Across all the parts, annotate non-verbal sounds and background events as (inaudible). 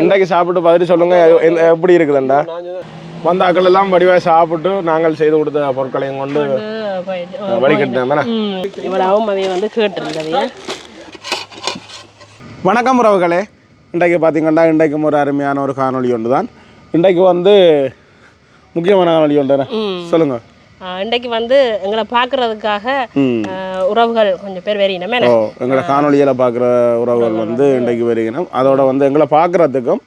இன்றைக்கு சாப்பிட்டு பதில் சொல்லுங்க. எப்படி இருக்குதுண்டா? வந்த ஆக்கள் எல்லாம் வடிவாக சாப்பிட்டு நாங்கள் செய்து கொடுத்த பொருட்களையும் கொண்டு இவ்வளவும் வந்து கேட்டிருந்தவைய வணக்கம் உறவுகளே. இன்றைக்கு பார்த்தீங்கன்னா இன்றைக்கும் ஒரு அருமையான ஒரு காணொளி ஒன்று தான் இன்றைக்கு வந்து முக்கியமான காணொளி ஒன்று சொல்லுங்க. இன்றைக்கு வந்து எங்களை பார்க்கறதுக்காக உறவுகள் கொஞ்சம் பேர் வெறியினமே எங்களை காணொளியில் பார்க்குற உறவுகள் வந்து இன்றைக்கு வருகிறோம் அதோட வந்து எங்களை பார்க்குறதுக்கும்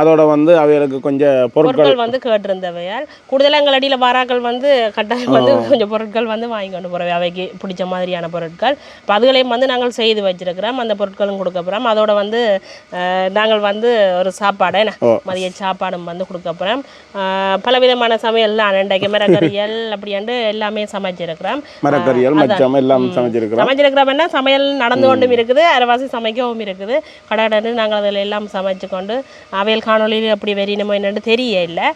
அதோட வந்து அவைகளுக்கு கொஞ்சம் பொருட்கள் வந்து கேட்டிருந்தவையால் கூடுதலாக எங்கள் அடியில் வராக்கள் வந்து கட்டாயம் வந்து கொஞ்சம் பொருட்கள் வந்து வாங்கி கொண்டு போகிறவை அவைக்கு பிடிச்ச மாதிரியான பொருட்கள். இப்போ அதுகளையும் வந்து நாங்கள் செய்து வச்சிருக்கிறோம். அந்த பொருட்களும் கொடுக்க போகிறோம் அதோட வந்து நாங்கள் வந்து ஒரு சாப்பாடு. மதிய சாப்பாடும் வந்து கொடுக்க போகிறோம் பலவிதமான சமையல்லாம் இன்றைக்கு மிரக்கறியல் அப்படியாண்டு எல்லாமே சமைச்சிருக்கிறோம். மரக்கறிகள் மச்சம் எல்லாம் சமைச்சிருக்கிறோம். சமைச்சிருக்கிறோம்னா சமையல் நடந்து கொண்டும் இருக்குது. அரைவாசி சமைக்கவும் இருக்குது. கடகடன்னு நாங்கள் அதில் எல்லாம் சமைச்சு கொண்டு அவையல் காணொலியில் எப்படி வெறினமோ என்னன்னு தெரிய இல்லை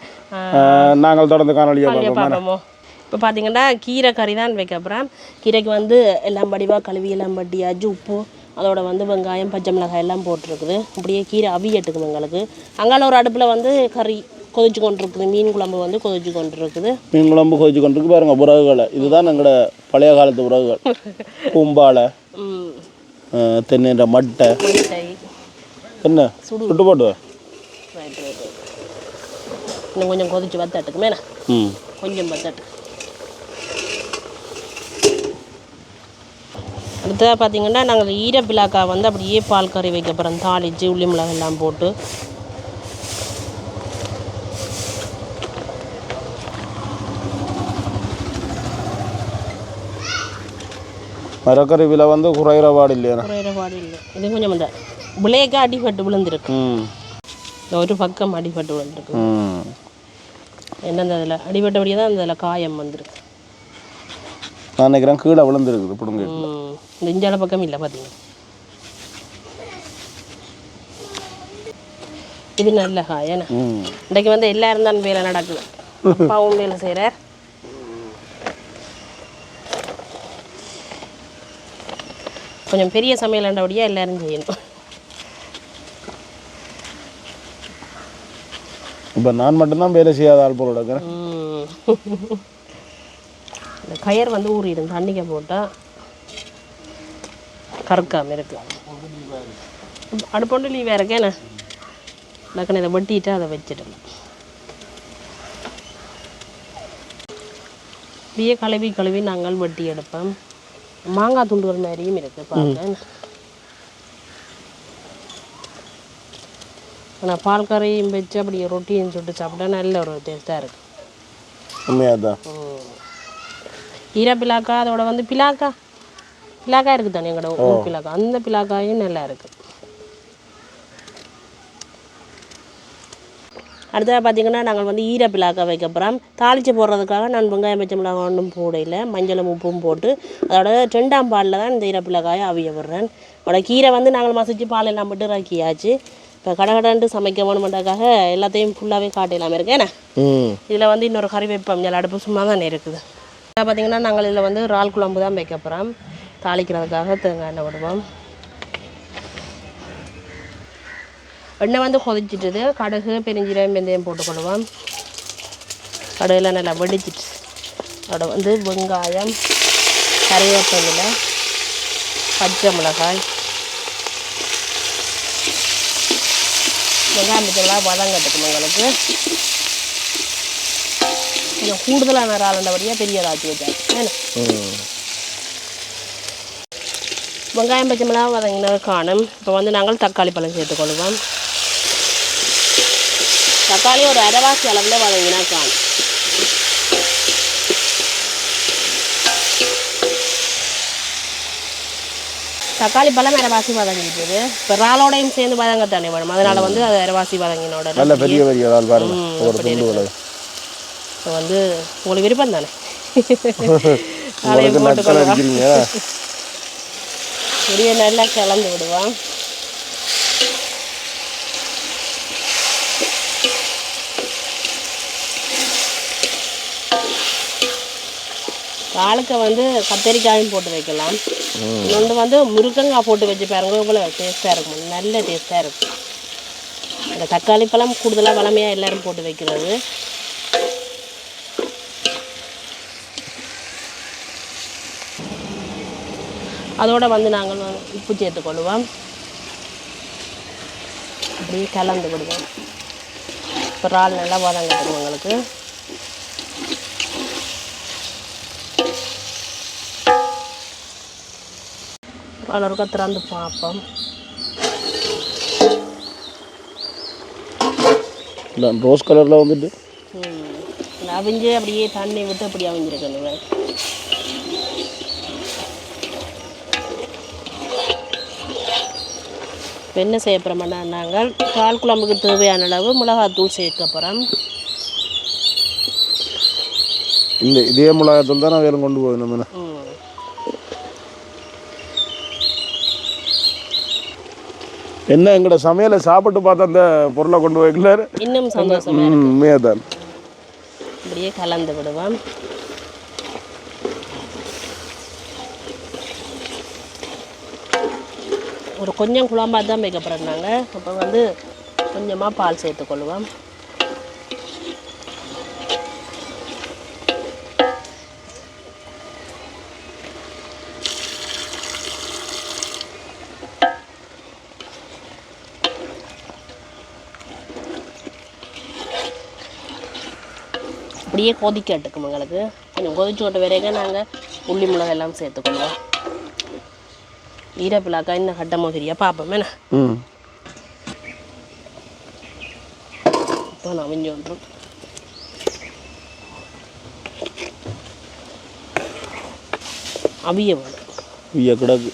நாங்கள் தொடர்ந்து காணொலியை பார்ப்போம். இப்போ பார்த்தீங்கன்னா கீரை கறி தான் வைக்க போகிறேன் கீரைக்கு வந்து எல்லாம் வடிவாக கழுவி எல்லாம் வட்டியாச்சு உப்பு அதோட வந்து வெங்காயம் பச்சை மிளகாய் எல்லாம் போட்டிருக்குது. அப்படியே கீரை அவியட்டுக்கு எங்களுக்கு. அங்கால ஒரு அடுப்பில் வந்து கறி கொதிச்சு கொண்டிருக்குது. மீன் குழம்பு வந்து கொதிச்சு கொண்டிருக்குது. மீன் குழம்பு கொதிச்சு கொண்டிருக்கு. பாருங்க உறவுகளை இதுதான் எங்களோட பழைய காலத்து உறவுகள். பூம்பாலை ம், தென்னின்ற மட்டை. என்ன? சுட்டு போட்டு. இன்னும் கொஞ்சம் கொதிச்சு வத்தாட்டுக்கு. மேலே. ம். கொஞ்சம் பத்தாட்டு அடுத்ததாக பார்த்தீங்கன்னா நாங்கள் ஈரப்பிலாக்கா வந்து அப்படியே பால் கறி வைக்க போகிறோம் தாளிச்சு உள்ளி மிளகாய் எல்லாம் போட்டு. மரக்கறி விலை வந்து குறையிற பாடு இல்லையா குறையிற பாடு இல்லை இது கொஞ்சம் இந்த விளையக்கா அடிபட்டு விழுந்திருக்கு ஒரு பக்கம் அடிபட்டு விழுந்திருக்கு ம் என்னந்த இதில் அடிபட்டபடியே தான் இந்த இதில் காயம் வந்திருக்கு நான் நினைக்கிறேன் கீழே விழுந்துருக்குது பிடுங்க இந்த இஞ்சால பக்கம் இல்லை பார்த்தீங்க இது நல்ல ம் இன்றைக்கு வந்து எல்லாரும் தான் வேலை நடக்குது அப்பாவும் வேலை செய்கிறார் கொஞ்சம் பெரிய சமையல் ஆண்டபடியாக எல்லாரும் செய்யணும். இப்போ நான் மட்டும்தான் வேலை செய்யாத ஆள் போல இருக்கிறேன். இந்த கயர் வந்து ஊறிடும் தண்ணிக்க போட்டால் கறக்காம இருக்கு. அடுப்பொண்டு லீவாக இருக்கேண்ணே டக்குன்னு இதை வெட்டிட்டு அதை வச்சிடணும் இப்படியே கழுவி கழுவி நாங்கள் வெட்டி எடுப்போம். மாங்காய் துண்டுகள் மாதிரியும் இருக்குது பார்க்க ஆனால் பால் கறியும் வச்சு அப்படியே ரொட்டியும் சுட்டு சாப்பிட்டா நல்ல ஒரு டேஸ்ட்டாக இருக்குது உண்மையாக தான் ஈரா பிலாக்கா அதோட வந்து பிலாக்கா. பிலாக்கா இருக்குது தானே எங்களோட பிலாக்கா? அந்த பிலாக்காயும் நல்லா இருக்கு. அடுத்தது பார்த்தீங்கன்னா நாங்கள் வந்து ஈர பிலாக்கா வைக்க போகிறோம் தாளித்து போடுறதுக்காக நான் வெங்காயம் பச்சை மிளகாய் ஒன்றும் போடையில் மஞ்சளும் உப்பும் போட்டு அதோட ரெண்டாம் பாலில் தான் இந்த ஈர பிலாக்காயை அவிய விடுறேன். அதோட கீரை வந்து நாங்கள் மசிச்சு பால் எல்லாம் போட்டு இறக்கியாச்சு. இப்போ கடகடன்ட்டு சமைக்க வேணுமென்றக்காக எல்லாத்தையும் ஃபுல்லாகவே காட்டிடலாமே இருக்கேன். இதில் வந்து இன்னொரு கறி வைப்போம் இதில் அடுப்பு சும்மா தானே இருக்குது பார்த்தீங்கன்னா நாங்கள் இதில் வந்து இறால் குழம்பு தான் வைக்க போகிறோம் தாளிக்கிறதுக்காக தேங்காய் எண்ணெய் விடுவோம். எண்ணெய் வந்து கொதிச்சிட்டுது. கடுகு பெருஞ்சீரகம் வெந்தயம் போட்டுக்கொள்வோம். கடுகுல நல்லா வெடிச்சிட்டு அதோட வந்து வெங்காயம் கறிவேப்பிலை பச்சை மிளகாய். வெங்காயம் பச்சை மிளகாய் வதங்கட்டுக்கும் எங்களுக்கு கொஞ்சம் கூடுதலான இறாலண்டபடியாக பெரியதாக்கி ம். வெங்காயம் பச்சை மிளகா வதங்கின காணும் இப்போ வந்து நாங்கள் தக்காளி பழம் சேர்த்துக்கொள்வோம். தக்காளி ஒரு அரைவாசி அளவில் வதங்கினா காணும் தக்காளி பழம் அரைவாசி வதங்கிட்டுது இப்போ இறாலோடையும் சேர்ந்து வதங்கத்தானே வேணும் அதனால வந்து அது அரைவாசி வதங்கினோட நல்ல பெரிய பெரிய ஆள் பாருங்க. வந்து உங்களுக்கு விருப்பம் தானே? அடிக்கிறீங்க பெரிய நல்லா கலந்து விடுவோம். வாழைக்காய் வந்து கத்தரிக்காயும் போட்டு வைக்கலாம். இன்னொன்று வந்து முருங்கங்காய் போட்டு வச்சு பாருங்க இவ்வளோ டேஸ்ட்டாக இருக்கும். நல்ல டேஸ்ட்டாக இருக்கும். இந்த தக்காளி பழம் கூடுதலாக வளமையாக எல்லாரும் போட்டு வைக்கிறது. அதோட வந்து நாங்கள் உப்பு உப்பு சேர்த்துக்கொள்வோம் அப்படியே கலந்து விடுவோம் இப்போ இறால் நல்லா வதங்கட்டும் எங்களுக்கு அளவுக்கு திறந்து பார்ப்போம். ரோஸ் கலரில் வந்துட்டு. அவிஞ்சு அப்படியே தண்ணி விட்டு அப்படி அவிஞ்சிருக்கணும் என்ன செய்ய போகிறோம்னா நாங்கள் பால் குழம்புக்கு தேவையான அளவு மிளகாத்தூள் சேர்க்க போகிறோம் இந்த இதே மிளகாத்தூள் தான் நான் வேறு கொண்டு போவேன் என்ன எங்களோட சமையலை சாப்பிட்டு பார்த்து அந்த பொருளை கொண்டு போய்க்கலாரு இன்னும் சந்தோஷமா உண்மையாக தான் அப்படியே கலந்து விடுவோம். ஒரு கொஞ்சம் குழம்பா தான் வைக்க போகிறோம் நாங்கள் அப்போ வந்து கொஞ்சமாக பால் சேர்த்துக்கொள்வோம். அப்படியே கொதிக்கட்டுக்கும் எங்களுக்கு கொஞ்சம் கொதிச்சு விட்ட வரைக்கும் நாங்கள் உள்ளி மிளகாய் எல்லாம் சேர்த்துக்கொள்வோம் ஈரப்பிளாக்கா இன்னும் கட்டமோ சரியா பார்ப்போம் என்ன? இப்போ நான் அவிஞ்சு வந்துடும் அவிய வேணும். ஐயா கிடக்கு.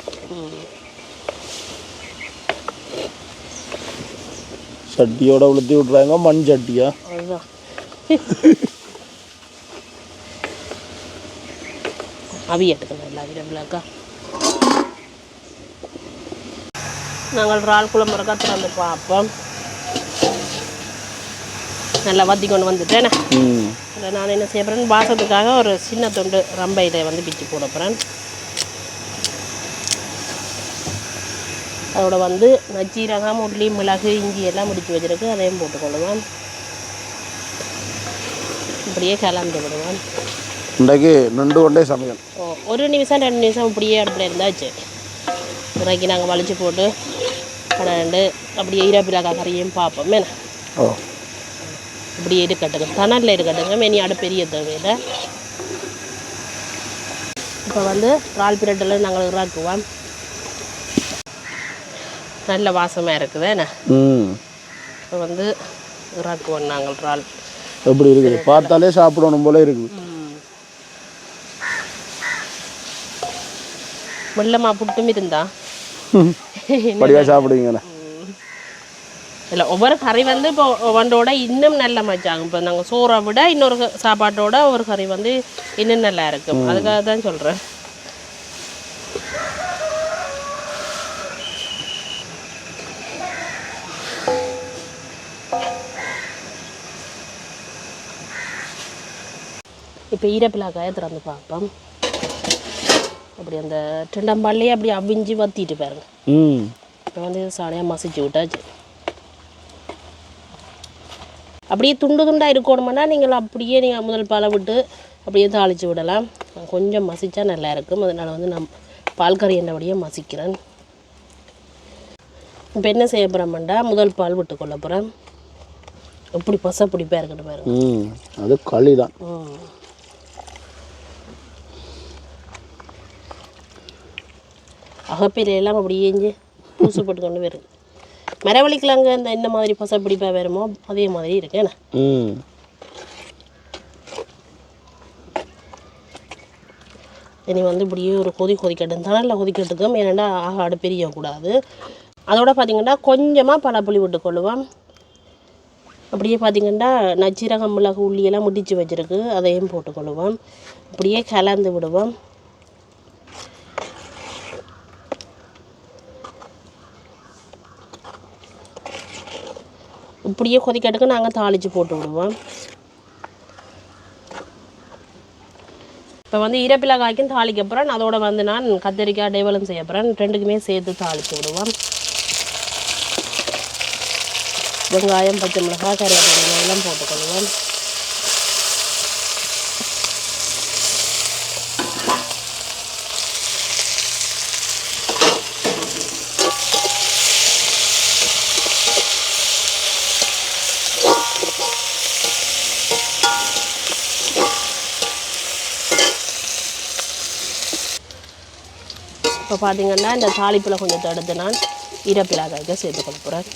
சட்டியோட உளுத்தி விட்றாங்க மண் சட்டியா? அதுதான். (laughs) அவியட்டுக்கு நல்லா ஈரப்பிளாக்கா நாங்கள் இறால் குழம்பு இருக்கா திறந்து பார்ப்போம். நல்லா வத்தி கொண்டு வந்துட்டேனே அதில் நான் என்ன செய்ய போகிறேன் வாசத்துக்காக ஒரு சின்ன தொண்டு ரம்பையில் வந்து பிச்சு போட போகிறேன் அதோட வந்து நச்சீரகம் உள்ளி மிளகு இஞ்சி எல்லாம் முடிச்சு வச்சிருக்கு. அதையும் போட்டுக்கொள்ளுவேன் இப்படியே கலந்து விடுவேன் இன்றைக்கு நின்று கொண்டே சமையல். ஓ ஒரு நிமிஷம் ரெண்டு நிமிஷம் இப்படியே அடுப்பில் இருந்தாச்சு. இறக்கி நாங்கள் வலிச்சு போட்டு பன்னெண்டு அப்படியே ஈரப்பிலாக்கா கறியும் பார்ப்போம் என்ன? ஓ. இப்படியே இருக்கட்டுங்க. தணலில் இருக்கட்டுங்க. மெனி அடு பெரிய தேவையில்லை. இப்போ வந்து இறால் பிரட்டில் நாங்கள் இறாக்குவோம். நல்ல வாசமாக இருக்குது என்ன? இப்போ வந்து இறாக்குவோம் நாங்கள் இறால். எப்படி இருக்குது? பார்த்தாலே சாப்பிடணும் போல இருக்குது. முள்ளமா புட்டும் இருந்தா (laughs) படிவா சாப்பிடுவீங்கண்ணா இல்லை ஒவ்வொரு கறி வந்து இப்போ ஒவ்வொன்றோட இன்னும் நல்ல மச்சாங்க இப்போ நாங்கள் சோறை விட இன்னொரு சாப்பாட்டோட ஒரு கறி வந்து இன்னும் நல்லா இருக்கும் அதுக்காக தான் சொல்கிறேன் இப்போ ஈரப்பிலாக்காயை திறந்து பார்ப்போம். அப்படி அந்த ரெண்டாம்பாள்லேயே அப்படி அவிஞ்சு வத்திட்டு பாருங்க. ம். இப்போ வந்து சாணியாக மசிச்சு விட்டாச்சு. அப்படியே துண்டு துண்டாக இருக்கணும்னா நீங்கள் அப்படியே நீங்கள் முதல் பாலை விட்டு அப்படியே தாளித்து விடலாம். கொஞ்சம் மசிச்சா நல்லா இருக்கும். அதனால் வந்து நான் பால் கறி என்னபடியே மசிக்கிறேன். இப்போ என்ன செய்ய போகிறோம்டா முதல் பால் விட்டு கொள்ள போகிறேன் எப்படி பசை பிடிப்பாக இருக்கட்டும் பாருங்க. அது களி தான். ம். அகப்பையில எல்லாம் அப்படியே பூசு போட்டு கொண்டு வருது மரவள்ளிக்கிழங்கு அந்த என்ன மாதிரி பசை பிடிப்பாக வருமோ அதே மாதிரி இருக்கு என்ன? இனி வந்து இப்படியே ஒரு கொதி கொதிக்கட்டும். தணலில் கொதிக்கட்டுக்கும் ஏன்னா ஆகாடு பிரியக்கூடாது. அதோட பார்த்தீங்கன்னா கொஞ்சமாக பழப்புளி விட்டு கொள்ளுவோம். அப்படியே பார்த்தீங்கன்னா நச்சீரகம் மிளகு உள்ளியெல்லாம் முடிச்சு வச்சிருக்கு. அதையும் போட்டுக்கொள்ளுவோம் அப்படியே கலந்து விடுவோம். இப்படியே கொதிக்கட்டுக்கு நாங்கள் தாளித்து போட்டு விடுவோம். இப்போ வந்து ஈரப்பிளகாய்க்கும் தாளிக்க போகிறேன் அதோட வந்து நான் கத்திரிக்காய் டேவலும் செய்ய போகிறேன் ரெண்டுக்குமே சேர்த்து தாளித்து விடுவோம். வெங்காயம் பச்சை மிளகாய் கருவேப்பிலை எல்லாம் போட்டுக்கொள்வோம். இப்போ பார்த்தீங்கன்னா இந்த தாளிப்பில் கொஞ்சம் தடுத்து நான் ஈரப்பிலாக்காய்க்க சேர்த்து கொடுக்குறேன்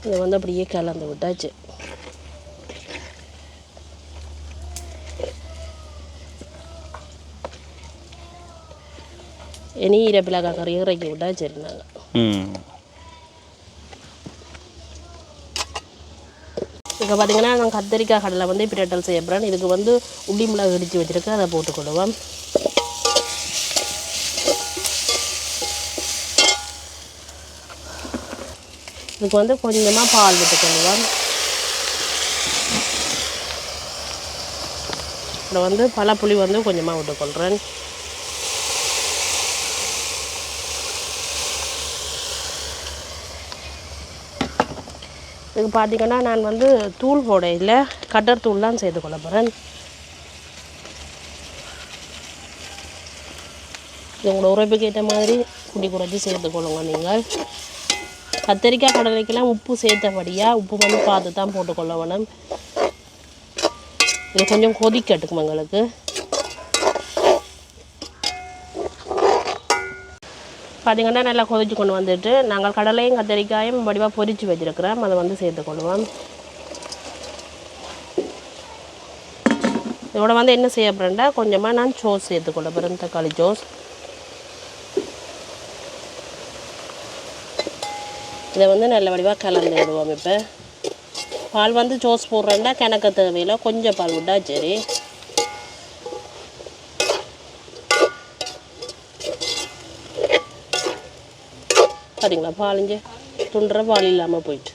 இதை வந்து அப்படியே கலந்து விட்டாச்சு. இனி ஈரப்பிலாக்காய் கறி இறக்கி விட்டா சரி நாங்கள் இப்போ பார்த்தீங்கன்னா நான் கத்தரிக்காய் கடலை வந்து பிரட்டல் செய்ய போகிறேன் இதுக்கு வந்து உள்ளி மிளகு இடித்து வச்சுருக்கேன் அதை போட்டுக்கொள்ளுவோம் இதுக்கு வந்து கொஞ்சமாக பால் விட்டுக்கொள்ளுவோம் இதில் வந்து பழப்புளி வந்து கொஞ்சமாக விட்டுக்கொள்கிறேன் இதுக்கு பார்த்தீங்கன்னா நான் வந்து தூள் போட இல்லை கட்டர் தூள் தான் சேர்த்து கொள்ள போகிறேன் இது உங்களோட ஏற்ற மாதிரி குடி குறைச்சி சேர்த்துக்கொள்ளுங்க நீங்கள். கத்தரிக்காய் கடலைக்கெல்லாம் உப்பு சேர்த்தபடியாக உப்பு வந்து பார்த்து தான் போட்டுக்கொள்ள வேணும். இது கொஞ்சம் கொதிக்கட்டுக்கும் எங்களுக்கு. பார்த்திங்கன்னா நல்லா கொதிச்சு கொண்டு வந்துட்டு நாங்கள் கடலையும் கத்திரிக்காயும் வடிவாக பொரிச்சு வச்சுருக்கிறோம். அதை வந்து சேர்த்து கொள்வோம். இதோட வந்து என்ன செய்ய போகிறேன்டா கொஞ்சமாக நான் சோஸ் சேர்த்துக்கொள்ள போகிறேன் தக்காளி சோஸ். இதை வந்து நல்ல வடிவாக கலந்து விடுவோம் இப்போ. பால் வந்து சோஸ் போடுறேன்டா கிணக்க தேவையில்லை கொஞ்சம் பால் விட்டா சரி. பார்த்தீங்களா பாலிஞ்சு துண்டுற பால் இல்லாமல் போயிட்டு.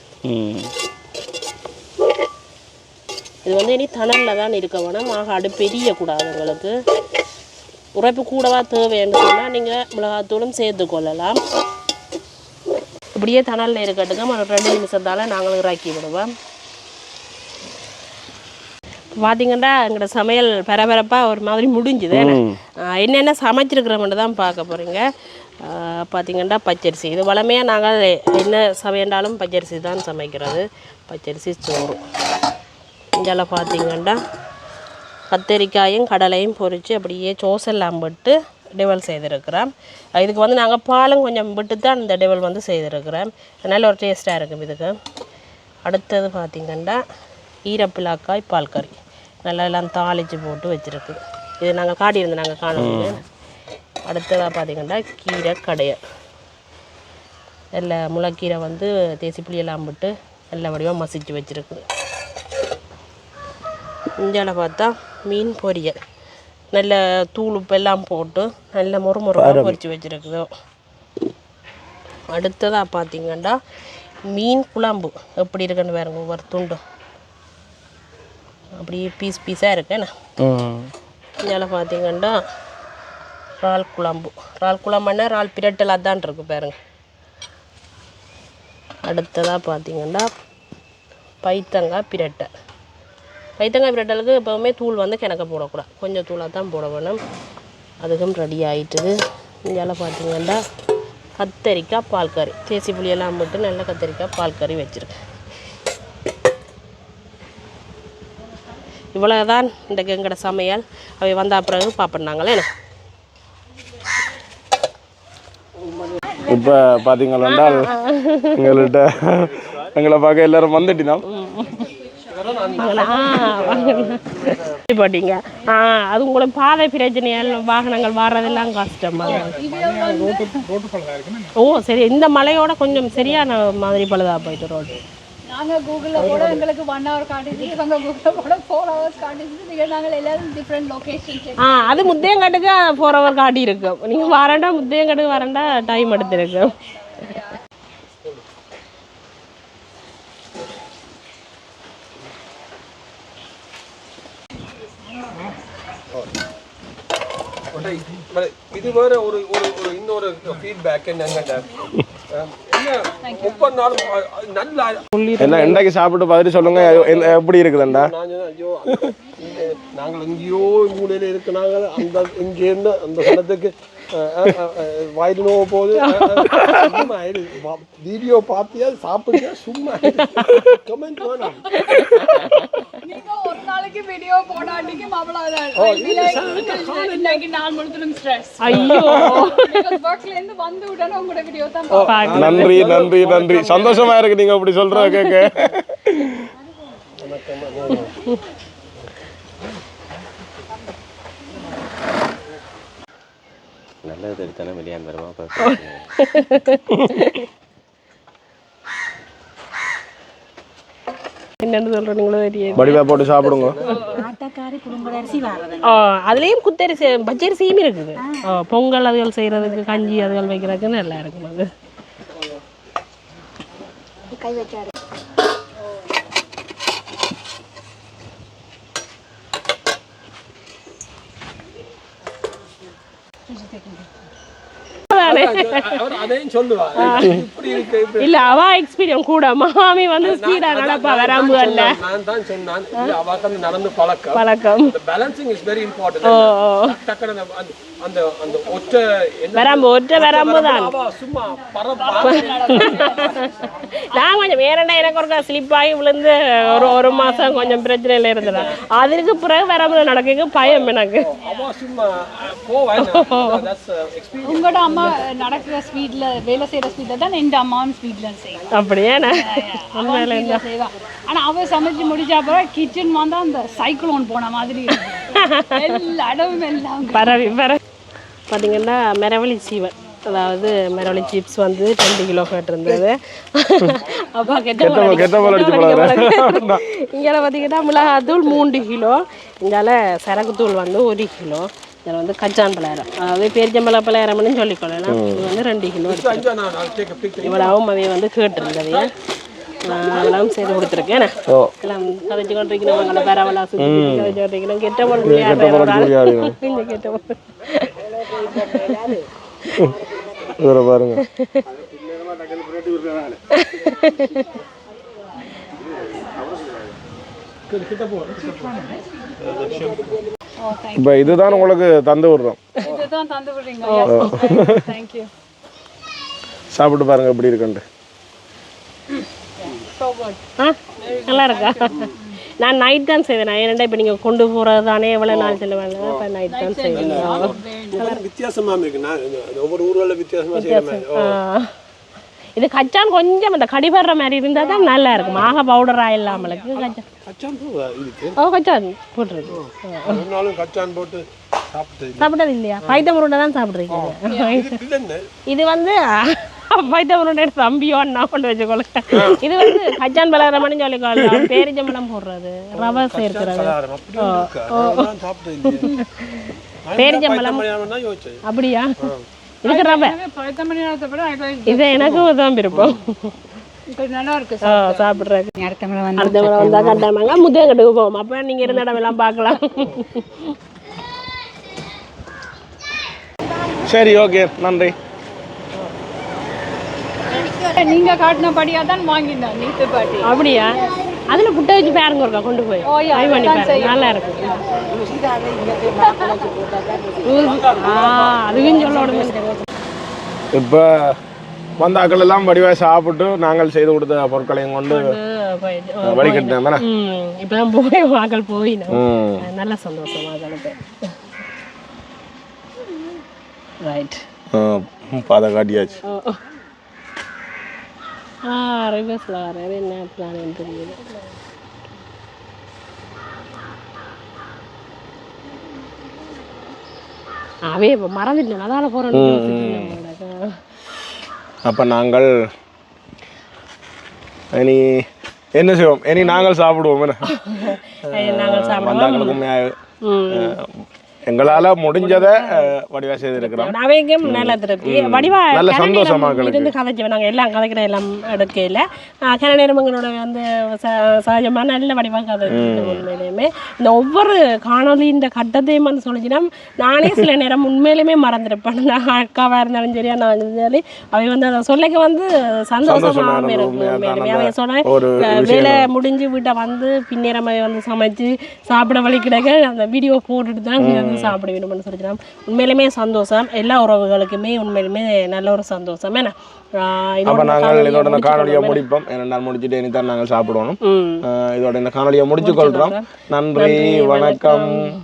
இது வந்து இனி தணலில் தான் இருக்க வேணும் ஆக அடுப்பு எரியக்கூடாது உங்களுக்கு. உரைப்பு கூடவா தேவைன்னு சொன்னால் நீங்கள் மிளகாத்தூளும் சேர்த்து கொள்ளலாம். இப்படியே தணலில் இருக்கட்டுங்க. ஒரு ரெண்டு நிமிஷத்தால் நாங்களும் இறக்கி விடுவோம். பார்த்தீங்கன்னா எங்களோட சமையல் பரபரப்பாக ஒரு மாதிரி முடிஞ்சுது. என்னென்ன சமைச்சிருக்கிறோம்னு தான் பார்க்க போகிறீங்க பார்த்திங்கன்னா பச்சரிசி. இது வளமையாக நாங்கள் என்ன சமையண்டாலும் பச்சரிசி தான் சமைக்கிறது. பச்சரிசி சோறு. இதில் பார்த்திங்கன்னா கத்தரிக்காயும் கடலையும் பொரித்து அப்படியே சோசெல்லாம் விட்டு டெவல் செய்திருக்கிறோம். இதுக்கு வந்து நாங்கள் பாலும் கொஞ்சம் விட்டு தான் இந்த டெவல் வந்து செய்திருக்கிறோம். அதனால் ஒரு டேஸ்ட்டாக இருக்கும் இதுக்கு. அடுத்தது பார்த்திங்கன்னா ஈரப்பிலாக்காய் பால் கறி நல்லா எல்லாம் தாளித்து போட்டு வச்சுருக்கு. இது நாங்கள் காட்டியிருந்தோம் நாங்கள் காணும். அடுத்ததாக பார்த்திங்கன்னா கீரை கடையை. நல்ல முளைக்கீரை வந்து தேசி புளியெல்லாம் விட்டு நல்ல வடிவாக மசிச்சு வச்சுருக்கு. இந்தியாவில் பார்த்தா மீன் பொரியல். நல்ல தூள் உப்பெல்லாம் போட்டு நல்ல முறுமுறுப்பாக பொரிச்சு வச்சுருக்குதோ. அடுத்ததாக பார்த்தீங்கன்னா மீன் குழம்பு. எப்படி இருக்குன்னு பாருங்க ஒவ்வொரு துண்டும். அப்படியே பீஸ் பீஸாக இருக்கேண்ணா இதில் பார்த்தீங்கன்னா இறால் குழம்பு இறால் குழம்புன்னா இறால் பிரட்டலாக தான் இருக்கு பாருங்கள் அடுத்ததாக பார்த்திங்கன்னா பைத்தங்காய் பிரட்டை. பைத்தங்காய் பிரட்டலுக்கு எப்போவுமே தூள் வந்து கிணக்க போடக்கூடாது. கொஞ்சம் தூளாக தான் போட வேணும். அதுக்கும் ரெடி ஆகிட்டுது இந்தியாவில் பார்த்திங்கன்னா கத்தரிக்காய் பால் கறி தேசி புளியெல்லாம் போட்டு நல்ல கத்தரிக்காய் பால் கறி வச்சுருக்கேன். இவ்வளோதான் இன்றைக்கு எங்களோட சமையல். அவை வந்த பிறகு பார்ப்பண்ணாங்களே இப்போ பார்த்தீங்கன்னா எங்கள்கிட்ட எங்களை பார்க்க எல்லாரும் வந்துட்டினா. போட்டீங்க ஆ அது உங்களுக்கு பாதை பிரச்சனையால் வாகனங்கள் வர்றதெல்லாம் கஷ்டமாக ஓ சரி இந்த மலையோட கொஞ்சம் சரியான மாதிரி பழுதா போயிட்டு ரோடு நாங்க கூகுள்ல கூட எங்களுக்கு ஒன் ஹவர் காட்டுச்சு இவங்க கூகுள்ல கூட ஃபோர் ஹவர்ஸ் காட்டுச்சு நீங்கள் நாங்கள் எல்லாரும் டிஃப்ரெண்ட் லொகேஷன் ஆ அது முத்தையங்காட்டுக்கு ஃபோர் ஹவர் காட்டி இருக்கும் நீங்கள் வரண்டா முத்தையங்காட்டுக்கு வரண்டா டைம் எடுத்திருக்கு. இது வேற ஒரு ஒரு ஒரு இன்னொரு ஃபீட்பேக் என்னங்கடா அஹ், (laughs) என்ன? நல்லா என்ன இன்றைக்கு சாப்பிட்டு பார்த்துட்டு சொல்லுங்க என்ன- எப்படி இருக்குதுண்டா? நாங்கள் எங்கேயோ மூலையில இருக்கனாங்க அந்த இங்கே இருந்து அந்த சனத்துக்கு வயிறு நோவு போகுது. சும்மா வீடியோ பார்த்தியா சாப்பிட்டியா சும்மா கமெண்ட் வேணாம். நாளைக்கு வீடியோ போடாட்டிக்கு இன்னைக்கு நாள் ஸ்ட்ரெஸ் ஐயோ ஒர்க்ல இருந்து வந்து உடனே உங்களோட வீடியோ தான். நன்றி நன்றி நன்றி சந்தோஷமா இருக்கு நீங்க அப்படி சொல்ற கேட்க நல்லது எடுத்தானே வெளியான் வருமா என்னன்னு சொல்றீங்களோ தெரியாது. வடிவா போட்டு சாப்பிடுங்க. ஆ, அதுலயும் குத்தரிசி பச்சரிசியும் இருக்குது. பொங்கல் அதுகள் செய்யறதுக்கு கஞ்சி அதுகள் வைக்கிறதுக்கு நல்லா இருக்கும் அது (laughs) இல்ல அவ எக்ஸ்பீரியன்ஸ் கூட. மாமி வந்து ஸ்பீடா நடப்பா வராம அல்ல நான் தான் சொன்னான் இல்ல, அவாக்கு நடந்து பழக்கம். பழக்கம். The balancing is very important. ஓ ஓ. டக்குனு அந்த- அந்த- ஒற்றை வராம ஒற்றை வராம தான். சும்மா பரப்பா நான் கொஞ்சம் வேறண்டா எனக்கு ஒரு ஸ்லிப் ஆகி விழுந்து ஒரு ஒரு மாசம் கொஞ்சம் பிரச்சனையில இருந்தேன் அதுக்கு பிறகு வராம நடக்க பயம் எனக்கு. அவ சும்மா uh, உங்களோட அம்மா நடக்கிற ஸ்பீட்ல வேலை செய்யற ஸ்பீட்ல தான் எந்த அம்மாவும் ஸ்பீட்ல செய்யும் அப்படியே நான் அவன் speed ல செய்வா ஆனா அவ சமைச்சு முடிச்ச அப்புறம் கிச்சன் வந்தா அந்த சைக்ளோன் போன மாதிரி. எல்லா இடமும் எல்லாம் பரவி பரவி. பார்த்தீங்கன்னா மெரவழி சீவன் அதாவது மெரவழி சிப்ஸ் வந்து ரெண்டு கிலோ கேட்டிருந்தது. அப்பா கெட்ட. இங்கே பார்த்தீங்கன்னா மிளகாத்தூள் மூன்று கிலோ இங்கால சரக்குத்தூள் வந்து ஒரு கிலோ இதில் வந்து கச்சான் பலாயிரம் அதாவது பேரிச்சம்பழ பலாயிரம்னு சொல்லிக்கொள்ளலாம். இது வந்து ரெண்டு கிலோ இவ்வளவும் அவைய வந்து கேட்டிருந்தது. அதெல்லாம் செய்து கொடுத்துருக்கேன். எல்லாம் கதைச்சு கொண்டிருக்கிறோம் அவங்கள பரவலா சுற்றி கதைச்சு கொண்டிருக்கிறோம் கெட்ட பொண்ணு கெட்ட பாருங்க. இப்ப இதுதான் உங்களுக்கு தந்து விடுறோம். இதுதான் தந்து விடுறீங்க தேங்க்யூ சாப்பிட்டு பாருங்க எப்படி இருக்குன்ட்டு. ஆ? நல்லா இருக்கா? நான் நைட் தான் செய்வேன். நான் ஏன்னா இப்போ நீங்கள் கொண்டு போகிறது தானே எவ்வளோ நாள் செல்லுவாங்க இப்போ நைட் தான் செய்வேன். வித்தியாசமா இருக்கு. நான் ஒவ்வொரு ஊர்ல வித்தியாசமா செய்யற மாதிரி ஓ. ஆ. இது கச்சான் கொஞ்சம் அந்த கடிபடுற மாதிரி இருந்தால் தான் நல்லா இருக்கும் ஆக பவுடராக இல்லாமலுக்கு கச்சான் கச்சான் ஓ போட்டுருக்கு. கச்சான் போட்டு சாப்பிட்டது இல்லை. சாப்பிட்டது இல்லையா? பைத்த முருண்டை தான் சாப்பிட்றீங்க இது வந்து (laughs) பைத்த முருண்டை தம்பியோ அண்ணா கொண்டு வச்சுக்கொள்ளுங்க இது வந்து கச்சான் பலகரமனு சொல்லிக்கொள்ளலாம் (laughs) பேரிச்சம்பழம் போடுறது. ரவை சேர்க்கிறது? (laughs) நான். நான் பேரிச்சம்பழம் அப்படியா? விட இது எனக்கும் தான் விருப்பம். சாப்பிட்றேன். அடுத்த முறை வந்து அடுத்த முறை வந்தால் கட்டாமாங்க முத்தையங்கட்டுக்கு போவோம். அப்போ நீங்கள் இருந்த இடமெல்லாம் பார்க்கலாம். சரி ஓகே. நன்றி. நீங்க காட்டினபடியா தான் வாங்கினேன் நீத்து பாட்டி. அப்படியா? அதுல புட்டை வச்சு பாருங்க ஒருக்கா கொண்டு போய். ட்ரை பண்ணி பாருங்க. நல்லா இருக்கும். ஆ அதுக்கும் சொல்லணும் இப்போ வந்தாக்கள் எல்லாம் வடிவாக சாப்பிட்டு நாங்கள் செய்து கொடுத்த பொருட்களையும் கொண்டு ம் இப்பதான் போய் வாக்கள் ம். நல்ல சந்தோஷம் ரைட் பாதை காட்டியாச்சு. ரிவர்ஸில் வர என்ன பிளான் தெரியுது அவே இப்போ மறந்துட்டேன். அதால போகிறோம் அப்போ நாங்கள் இனி என்ன செய்வோம்? இனி நாங்கள் சாப்பிடுவோம் (laughs) நாங்கள் சாப்பிடுவோம். எங்களால முடிஞ்சதை வடிவா செய்திருக்கிறோம். அவைக்கும் நல்ல திருப்தி வடிவா நல்ல சந்தோஷமா. இருந்து கதைச்சு நாங்கள் எல்லாம் கதைக்கிற எல்லாம் எடுக்கையில் கன நேரம் எங்களோட வந்து ச- சகஜமா நல்ல வடிவாக கதை உண்மையிலுமே. இந்த ஒவ்வொரு காணொலியின் கட்டத்தையும் வந்து சொல்லிச்சுன்னா நானே சில நேரம் உண்மையிலுமே மறந்துருப்பேன். நான் அக்காவாக இருந்தாலும் சரியா நான் இருந்தாலும் அவை வந்து அதை சொல்லிக்க வந்து சந்தோஷமா சந்தோஷமாக இருக்கும் அவை சொன்ன ஒரு வேலை முடிஞ்சு வீட்டை வந்து பின்னேரமாக வந்து சமைச்சு சாப்பிட வழி கிடைக்க அந்த வீடியோ போட்டுட்டு தான் வந்து சாப்பிட வேணும்னு சொல்லிக்கலாம் உண்மையிலுமே சந்தோஷம். எல்லா உறவுகளுக்குமே உண்மையிலுமே நல்ல ஒரு சந்தோஷம். ஏன்னா இதோட அப்ப நாங்கள் காணொளியை இதோட இந்த காணொலியை. முடிப்போம். நாள் முடிச்சுட்டு இனித்தான் நாங்கள் சாப்பிடணும். ம். அஹ் இதோட இந்த காணொலியை முடிச்சுக்கொள்றோம் நன்றி நன்றி, வணக்கம்.